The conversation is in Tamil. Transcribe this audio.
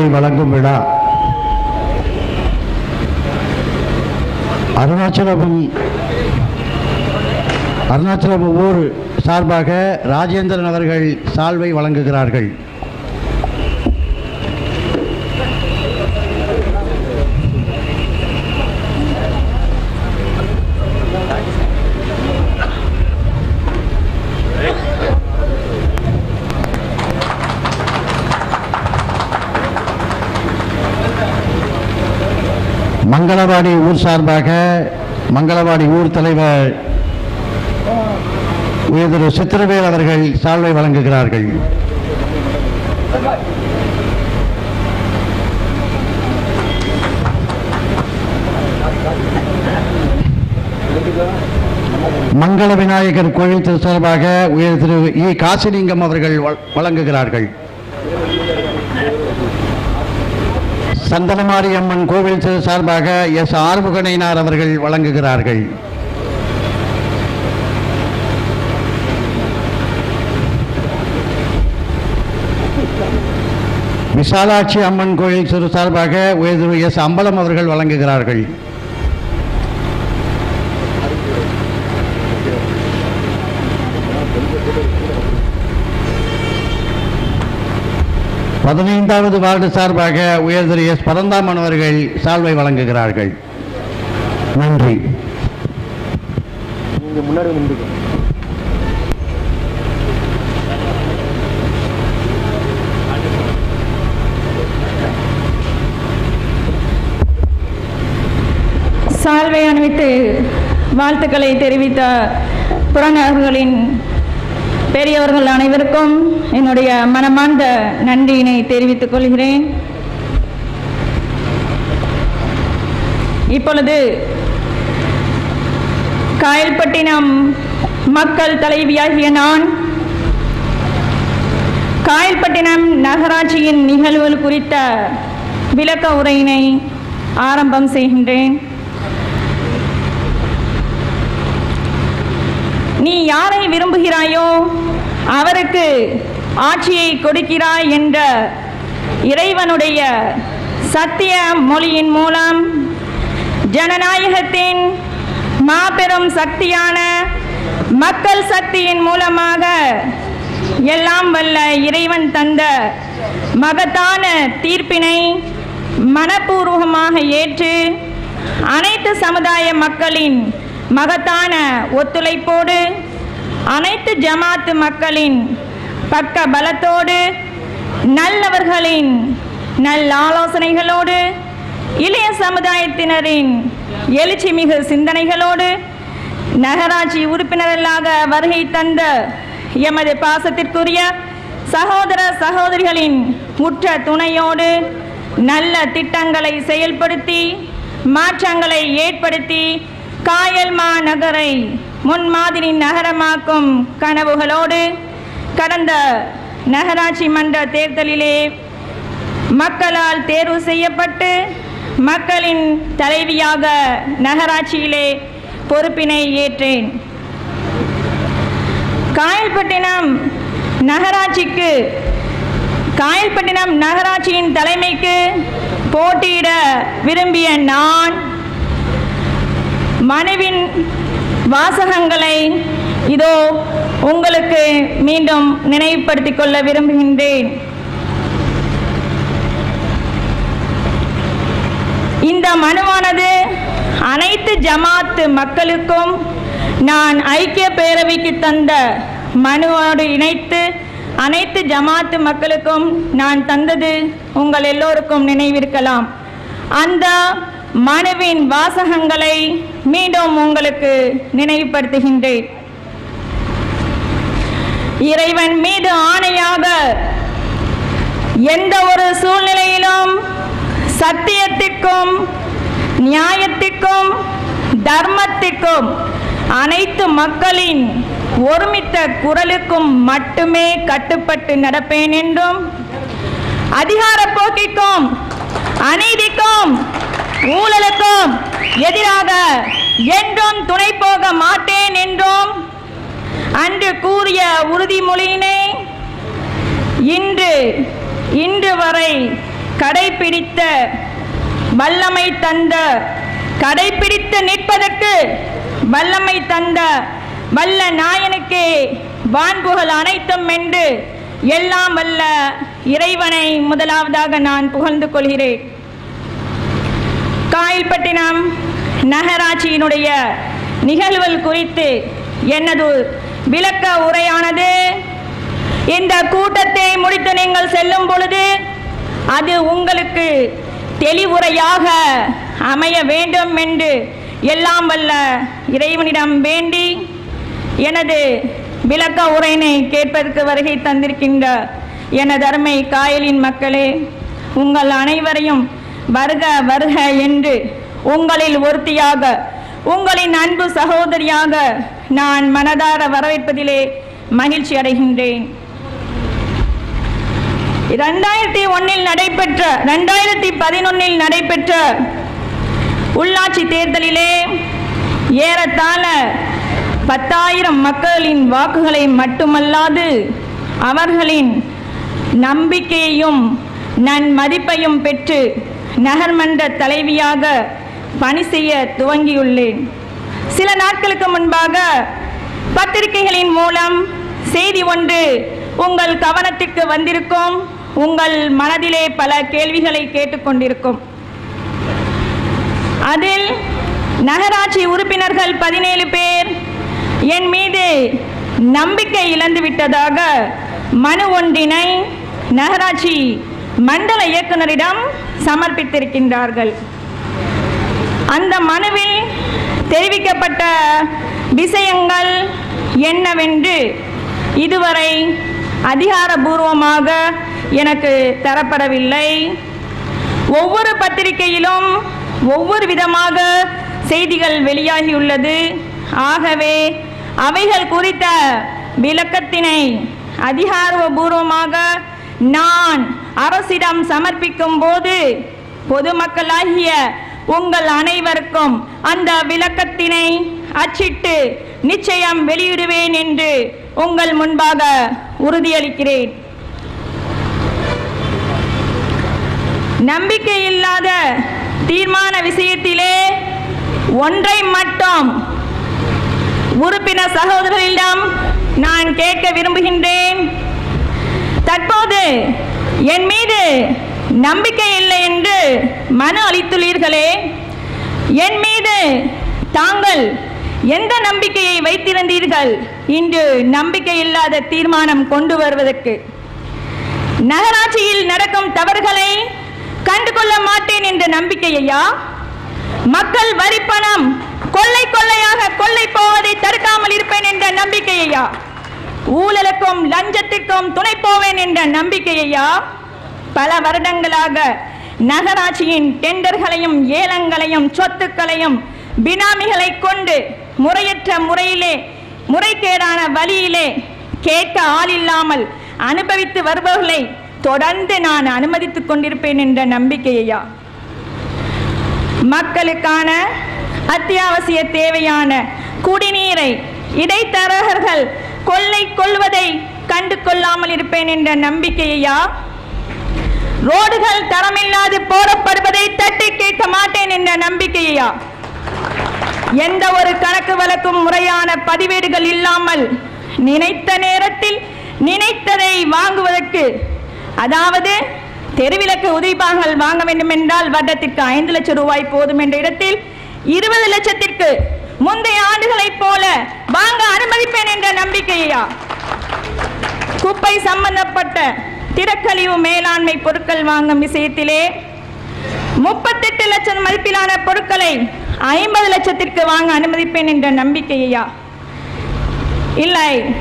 விருதுகளை வழங்கும் விழா. அருணாச்சலம் அருணாச்சலம் ஊர் சார்பாக ராஜேந்திரன் அவர்கள் சால்வை வழங்குகிறார்கள். மங்களவாடி ஊர் சார்பாக மங்களவாடி ஊர் தலைவர் திரு சித்திரவேல் அவர்கள் சால்வை வழங்குகிறார்கள். மங்கள விநாயகர் கோயில் திரு சார்பாக உயர் திரு இ. காசிலிங்கம் அவர்கள் வ- வழங்குகிறார்கள். சந்தனமாரி அம்மன் கோவில் சார்பாக எஸ். ஆறுமுகனைனார் அவர்கள் வழங்குகிறார்கள். விசாலாட்சி அம்மன் கோயில் சிறு சார்பாக எஸ். அம்பலம் அவர்கள் வழங்குகிறார்கள். பதினைந்தாவது வார்டு சார்பாக உயர் திரு எஸ் பரந்தாமன் அவர்கள் சால்வை வழங்குகிறார்கள். நன்றி. சால்வை அணிவித்து வாழ்த்துக்களை தெரிவித்த புறநகர்களின் பெரியவர்கள் அனைவருக்கும் என்னுடைய மனமார்ந்த நன்றியினை தெரிவித்துக் கொள்கிறேன். இப்பொழுது காயல்பட்டினம் மக்கள் தலைவியாகிய நான் காயல்பட்டினம் நகராட்சியின் நிகழ்வுகள் குறித்த விளக்க உரையினை ஆரம்பம் செய்கின்றேன். நீ யாரை விரும்புகிறாயோ அவருக்கு ஆட்சியை கொடுக்கிறாய் என்ற இறைவனுடைய சத்திய மொழியின் மூலம் ஜனநாயகத்தின் மாபெரும் சக்தியான மக்கள் சக்தியின் மூலமாக எல்லாம் வல்ல இறைவன் தந்த மகத்தான தீர்ப்பினை மனப்பூர்வமாக ஏற்று அனைத்து சமுதாய மக்களின் மகத்தான ஒத்துழைப்போடு அனைத்து ஜமாத்து மக்களின் பக்க பலத்தோடு நல்லவர்களின் நல் ஆலோசனைகளோடு இளைய சமுதாயத்தினரின் எழுச்சிமிகு சிந்தனைகளோடு நகராட்சி உறுப்பினர்களாக வருகை தந்த எமது பாசத்திற்குரிய சகோதர சகோதரிகளின் உற்ற துணையோடு நல்ல திட்டங்களை செயல்படுத்தி மாற்றங்களை ஏற்படுத்தி காயல் மாநகரை முன்மாதிரி நகரமாக்கும் கனவுகளோடு கடந்த நகராட்சி மன்ற தேர்தலிலே மக்களால் தேர்வு செய்யப்பட்டு மக்களின் தலைவியாக நகராட்சியிலே பொறுப்பினை ஏற்றேன். காயல்பட்டினம் நகராட்சிக்கு காயல்பட்டினம் நகராட்சியின் தலைமைக்கு போட்டியிட விரும்பிய நான் மனுவின் வாசகங்களை இதோ உங்களுக்கு மீண்டும் நினைவுபடுத்திக் கொள்ள விரும்புகின்றேன். இந்த மனுவானது அனைத்து ஜமாத்து மக்களுக்கும் நான் ஐக்கிய பேரவைக்கு தந்த மனுவோடு இணைத்து அனைத்து ஜமாத்து மக்களுக்கும் நான் தந்தது உங்கள் எல்லோருக்கும் நினைவிருக்கலாம். அந்த மனுவின் வாசகங்களை மீண்டும் உங்களுக்கு நினைவுபடுத்துகின்றேன். இறைவன் மீது ஆணையாக எந்த ஒரு சூழ்நிலையிலும் சத்தியத்திற்கும் நியாயத்திற்கும் தர்மத்திற்கும் அனைத்து மக்களின் ஒருமித்த குரலுக்கும் மட்டுமே கட்டுப்பட்டு நடப்பேன் என்றும் அதிகார போக்கிக்கும் அநீதிக்கும் ஊழலுக்கும் எதிராக என்றும் துணை போக மாட்டேன் என்றும் அன்று கூறிய உறுதிமொழியினை இன்று இன்று வரை கடைபிடித்த வல்லமை தந்த கடைபிடித்து நிற்பதற்கு வல்லமை தந்த வல்ல நாயனுக்கே வான்புகழ் அனைத்தும் என்று எல்லாம் வல்ல இறைவனை முதலாவதாக நான் புகழ்ந்து கொள்கிறேன். காயல்பட்டினம் நகராட்சியினுடைய நிகழ்வுகள் குறித்து எனது விளக்க உரையானது? இந்த கூட்டத்தை முடித்து நீங்கள் செல்லும் பொழுது அது உங்களுக்கு தெளிவுரையாக அமைய வேண்டும் என்று எல்லாம் வல்ல இறைவனிடம் வேண்டி எனது விளக்க உரையினை கேட்பதற்கு வருகை தந்திருக்கின்ற எனது அருமை காயலின் மக்களே உங்கள் அனைவரையும் வருக வருக என்று உங்களில் ஒருத்தியாக உங்களின் அன்பு சகோதரியாக நான் மனதார வரவேற்பதிலே மகிழ்ச்சி அடைகின்றேன். இரண்டாயிரத்தி ஒன்னில் நடைபெற்ற ரெண்டாயிரத்தி பதினொன்னில் நடைபெற்ற உள்ளாட்சி தேர்தலிலே ஏறத்தாழ பத்தாயிரம் மக்களின் வாக்குகளை மட்டுமல்லாது அவர்களின் நம்பிக்கையையும் நன்மதிப்பையும் பெற்று நகர்மன்ற தலைவியாக பணி செய்ய துவங்கியுள்ளேன். சில நாட்களுக்கு முன்பாக பத்திரிகைகளின் மூலம் செய்தி ஒன்று உங்கள் கவனத்திற்கு வந்திருக்கும். உங்கள் மனதிலே பல கேள்விகளை கேட்டுக்கொண்டிருக்கும். அதில் நகராட்சி உறுப்பினர்கள் பதினேழு பேர் என் மீது நம்பிக்கை இழந்து விட்டதாக மனு ஒன்றினை நகராட்சி மண்டல இயக்குனரிடம் சமர்ப்பித்திருக்கின்றார்கள். அந்த மனுவில் தெரிவிக்கப்பட்ட விஷயங்கள் என்னவென்று இதுவரை அதிகாரபூர்வமாக எனக்கு தரப்படவில்லை. ஒவ்வொரு பத்திரிகையிலும் ஒவ்வொரு விதமாக செய்திகள் வெளியாகியுள்ளது. ஆகவே அவைகள் குறித்த விளக்கத்தினை அதிகாரபூர்வமாக நான் அரசிடம் சமர்ப்பிக்கும் போது பொதுமக்களாகிய உங்கள் அனைவருக்கும் அந்த விளக்கத்தினை அச்சிட்டு நிச்சயம் வெளியிடுவேன் என்று உங்கள் முன்பாக உறுதியளிக்கிறேன். நம்பிக்கை இல்லாத தீர்மான விஷயத்திலே ஒன்றை மட்டும் உறுப்பினர் சகோதரர்களிடம் நான் கேட்க விரும்புகின்றேன். தற்போது என் மீது நம்பிக்கை இல்லை என்று மனு அளித்துள்ளீர்களே என் மீது தாங்கள் எந்த நம்பிக்கையை வைத்திருந்தீர்கள்? இன்று நம்பிக்கை இல்லாத தீர்மானம் கொண்டு வருவதற்கு. நகராட்சியில் நடக்கும் தவறுகளை கண்டுகொள்ள மாட்டேன் என்ற நம்பிக்கையா மக்கள் வரிப்பணம் கொள்ளை கொள்ளையாக கொள்ளை போவதை தடுக்காமல் இருப்பேன் என்ற நம்பிக்கையா ஊழலுக்கும் லஞ்சத்திற்கும் துணை போவேன் என்ற நம்பிக்கையா பல வருடங்களாக நகராட்சியின் டெண்டர்களையும் ஏலங்களையும் சொத்துக்களையும் பினாமிகளை கொண்டு முறையற்ற முறையிலே முறைகேடான வழியிலே கேட்க ஆள் இல்லாமல் அனுபவித்து வருபவர்களை தொடர்ந்து நான் அனுமதித்துக் கொண்டிருப்பேன் என்ற நம்பிக்கையா மக்களுக்கான அத்தியாவசிய தேவையான குடிநீரை இடைத்தரகர்கள் கொள்ளை கொள்வதை கண்டு கொள்ளாமல் இருப்பேன் என்ற நம்பிக்கையா ரோடுகள் தரமில்லாது போடப்படுவதை தட்டி கேட்க மாட்டேன் என்ற நம்பிக்கையா எந்த ஒரு கணக்கு வழக்கும் முறையான பதிவேடுகள் இல்லாமல் நினைத்த நேரத்தில் நினைத்ததை வாங்குவதற்கு அதாவது தெருவிளக்கு உதவிபாகங்கள் வாங்க வேண்டும் என்றால் வருடத்திற்கு ஐந்து லட்சம் ரூபாய் போதும் என்ற இடத்தில் இருபது லட்சத்திற்கு முந்தைய வாங்க அனுமதிப்பேன் என்ற நம்பிக்கையா? குப்பை சம்பந்தப்பட்ட திடக்கழிவு மேலாண்மை பொருட்கள் வாங்கும் விஷயத்திலே முப்பத்தெட்டு லட்சம் மதிப்பிலான பொருட்களை ஐம்பது லட்சத்திற்கு வாங்க அனுமதிப்பேன் என்ற நம்பிக்கையா? இல்லை.